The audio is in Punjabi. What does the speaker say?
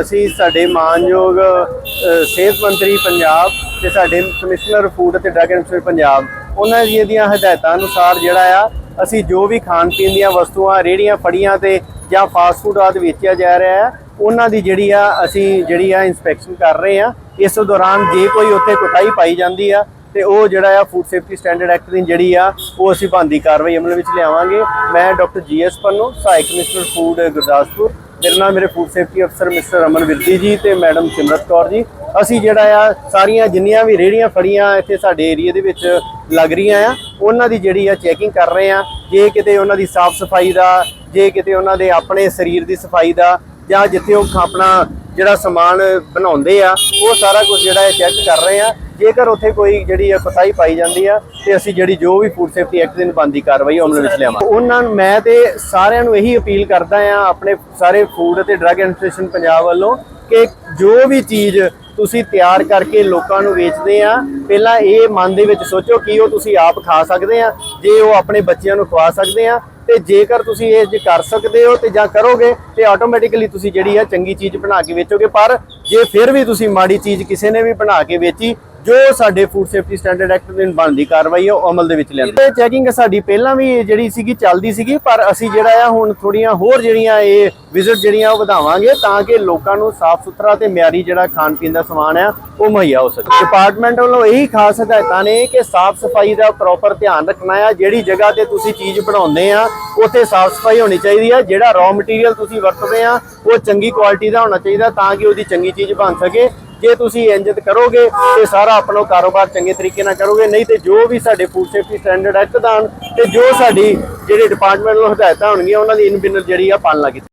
ਅਸੀਂ ਸਾਡੇ ਮਾਨਯੋਗ ਸਿਹਤ ਮੰਤਰੀ ਪੰਜਾਬ ਤੇ ਸਾਡੇ ਕਮਿਸ਼ਨਰ ਫੂਡ ਅਤੇ ਡਰੱਗ ਐਂਡ ਪੰਜਾਬ, ਉਹਨਾਂ ਦੀਆਂ ਦੀਆਂ ਹਦਾਇਤਾਂ ਅਨੁਸਾਰ ਜਿਹੜਾ ਆ, ਅਸੀਂ ਜੋ ਵੀ ਖਾਣ ਪੀਣ ਦੀਆਂ ਵਸਤੂਆਂ ਰੇੜੀਆਂ ਫੜੀਆਂ ਤੇ ਜਾਂ ਫਾਸਟ ਫੂਡ ਆਦਿ ਵੇਚਿਆ ਜਾ ਰਿਹਾ ਹੈ ਉਹਨਾਂ ਦੀ ਜਿਹੜੀ ਆ, ਅਸੀਂ ਜਿਹੜੀ ਆ ਇਨਸਪੈਕਸ਼ਨ ਕਰ ਰਹੇ ਆ, ਇਸ ਦੌਰਾਨ ਜੇ ਕੋਈ ਉੱਥੇ ਕੁਤਾਹੀ ਪਾਈ ਜਾਂਦੀ ਆ, ਤੇ ਉਹ ਜਿਹੜਾ ਆ ਫੂਡ ਸੇਫਟੀ ਸਟੈਂਡਰਡ ਐਕਟ ਦੀ ਜਿਹੜੀ ਆ, ਉਹ ਅਸੀਂ ਬੰਦੀ ਕਾਰਵਾਈ ਅਮਲ ਵਿੱਚ ਲਿਆਵਾਂਗੇ। ਮੈਂ ਡਾਕਟਰ ਜੀਐਸ ਪੰਨੂ, ਸਹਾਇਕ ਕਮਿਸ਼ਨਰ ਫੂਡ ਗੁਰਦਾਸਪੁਰ ਮੇਰੇ ਨਾਲ ਮੇਰੇ ਫੂਡ ਸੇਫਟੀ ਅਫਸਰ ਮਿਸਟਰ ਅਮਨ ਵਿਰਦੀ ਜੀ ਤੇ ਮੈਡਮ ਸਿਮਰਤ ਕੌਰ ਜੀ। ਅਸੀਂ ਜਿਹੜਾ ਆ, ਸਾਰੀਆਂ ਜਿੰਨੀਆਂ ਵੀ ਰੇੜੀਆਂ ਫੜੀਆਂ ਇੱਥੇ ਸਾਡੇ ਏਰੀਆ ਦੇ ਵਿੱਚ ਲੱਗ ਰਹੀਆਂ ਆ, ਉਹਨਾਂ ਦੀ ਜਿਹੜੀ ਆ ਚੈਕਿੰਗ ਕਰ ਰਹੇ ਆ। ਜੇ ਕਿਤੇ ਉਹਨਾਂ ਦੀ ਸਾਫ਼ ਸਫ਼ਾਈ ਦਾ, ਜੇ ਕਿਤੇ ਉਹਨਾਂ ਦੇ ਆਪਣੇ ਸਰੀਰ ਦੀ ਸਫ਼ਾਈ ਦਾ, ਜਾਂ ਜਿੱਥੇ ਉਹ ਆਪਣਾ ਜਿਹੜਾ ਸਮਾਨ ਬਣਾਉਂਦੇ ਆ, ਉਹ ਸਾਰਾ ਕੁਝ ਜਿਹੜਾ ਹੈ ਚੈੱਕ ਕਰ ਰਹੇ ਆ। ਜੇਕਰ ਉੱਥੇ ਕੋਈ ਜਿਹੜੀ ਆ ਕੁਤਾਹੀ ਪਾਈ ਜਾਂਦੀ ਆ, ਤੇ ਅਸੀਂ ਜਿਹੜੀ ਜੋ ਵੀ ਫੂਡ ਸੇਫਟੀ ਐਕਟ ਦੀ ਬੰਦੀ ਕਾਰਵਾਈ ਉਹ ਅਮਲ ਵਿੱਚ ਲਿਆਵਾਂਗੇ। ਉਹਨਾਂ ਨੂੰ ਮੈਂ ਤੇ ਸਾਰਿਆਂ ਨੂੰ ਇਹੀ ਅਪੀਲ ਕਰਦਾ ਆ, ਆਪਣੇ ਸਾਰੇ ਫੂਡ ਅਤੇ ਡਰੱਗ ਐਡਮਿਨਿਸਟ੍ਰੇਸ਼ਨ ਪੰਜਾਬ ਵੱਲੋਂ, ਕਿ ਜੋ ਵੀ ਚੀਜ਼ ਤੁਸੀਂ ਤਿਆਰ ਕਰਕੇ ਲੋਕਾਂ ਨੂੰ ਵੇਚਦੇ ਆ, ਪਹਿਲਾਂ ਇਹ ਮਨ ਦੇ ਵਿੱਚ ਸੋਚੋ ਕਿ ਉਹ ਤੁਸੀਂ ਆਪ ਖਾ ਸਕਦੇ ਆ, ਜੇ ਉਹ ਆਪਣੇ ਬੱਚਿਆਂ ਨੂੰ ਖਵਾ ਸਕਦੇ ਆ, ਤੇ ਜੇਕਰ ਤੁਸੀਂ ਇਹ ਜੇ ਕਰ ਸਕਦੇ ਹੋ ਤੇ ਜਾਂ ਕਰੋਗੇ, ਤੇ ਆਟੋਮੈਟਿਕਲੀ ਤੁਸੀਂ ਜਿਹੜੀ ਆ ਚੰਗੀ ਚੀਜ਼ ਬਣਾ ਕੇ ਵੇਚੋਗੇ। ਪਰ ਜੇ ਫਿਰ ਵੀ ਤੁਸੀਂ ਮਾੜੀ ਚੀਜ਼ ਕਿਸੇ ਨੇ ਵੀ ਬਣਾ ਕੇ ਵੇਚੀ ਜੋ ਸਾਡੇ ਫੂਡ ਸੇਫਟੀ ਸਟੈਂਡਰਡ ਐਕਟ ਦੇ ਬਣਦੀ ਕਾਰਵਾਈ ਹੈ ਉਹ ਅਮਲ ਦੇ ਵਿੱਚ ਲਿਆਂਦੀ ਚੈਕਿੰਗ ਸਾਡੀ ਪਹਿਲਾਂ ਵੀ ਜਿਹੜੀ ਸੀਗੀ, ਚੱਲਦੀ ਸੀਗੀ, ਪਰ ਅਸੀਂ ਜਿਹੜਾ ਆ ਹੁਣ ਥੋੜੀਆਂ ਹੋਰ ਜਿਹੜੀਆਂ ਇਹ ਵਿਜ਼ਿਟ ਜਿਹੜੀਆਂ ਉਹ ਵਧਾਵਾਂਗੇ ਤਾਂ ਕਿ ਲੋਕਾਂ ਨੂੰ ਸਾਫ਼ ਸੁਥਰਾ ਤੇ ਮਿਆਰੀ ਜਿਹੜਾ ਖਾਣ ਪੀਣ ਦਾ ਸਮਾਨ ਆ, ਉਹ ਮੁਹੱਈਆ ਹੋ ਸਕੇ। ਡਿਪਾਰਟਮੈਂਟ ਵੱਲੋਂ ਇਹੀ ਖਾਸ ਹਦਾਇਤਾਂ ਨੇ ਕਿ ਸਾਫ਼ ਸਫ਼ਾਈ ਦਾ ਪ੍ਰੋਪਰ ਧਿਆਨ ਰੱਖਣਾ ਆ, ਜਿਹੜੀ ਜਗ੍ਹਾ ਤੇ ਤੁਸੀਂ ਚੀਜ਼ ਬਣਾਉਂਦੇ ਆ, ਉੱਥੇ ਸਾਫ਼ ਸਫ਼ਾਈ ਹੋਣੀ ਚਾਹੀਦੀ ਆ, ਜਿਹੜਾ ਰॉ ਮਟੀਰੀਅਲ ਤੁਸੀਂ ਵਰਤਦੇ ਆ ਉਹ ਚੰਗੀ ਕੁਆਲਿਟੀ ਦਾ ਹੋਣਾ ਚਾਹੀਦਾ ਤਾਂ ਕਿ ਉਹਦੀ ਚੰਗੀ ਚੀਜ਼ ਬਣ ਸਕੇ। ਜੇ ਤੁਸੀਂ ਇੰਜਤ ਕਰੋਗੇ ਤੇ ਸਾਰਾ ਆਪਣਾ ਕਾਰੋਬਾਰ ਚੰਗੇ ਤਰੀਕੇ ਨਾਲ ਕਰੋਗੇ, ਨਹੀਂ ਤੇ ਜੋ ਵੀ ਸਾਡੇ ਫੂਡ ਸੇਫਟੀ ਸਟੈਂਡਰਡ ਐਕਟ ਦਾ ਹਨ ਤੇ ਜੋ ਸਾਡੀ ਜਿਹੜੇ ਡਿਪਾਰਟਮੈਂਟ ਵੱਲੋਂ ਹਦਾਇਤਾਂ ਹੋਣਗੀਆਂ, ਉਹਨਾਂ ਦੀ ਇਨ ਬਿਨਰ ਜਿਹੜੀ ਆ ਪਾਲਣਾ ਕੀਤੀ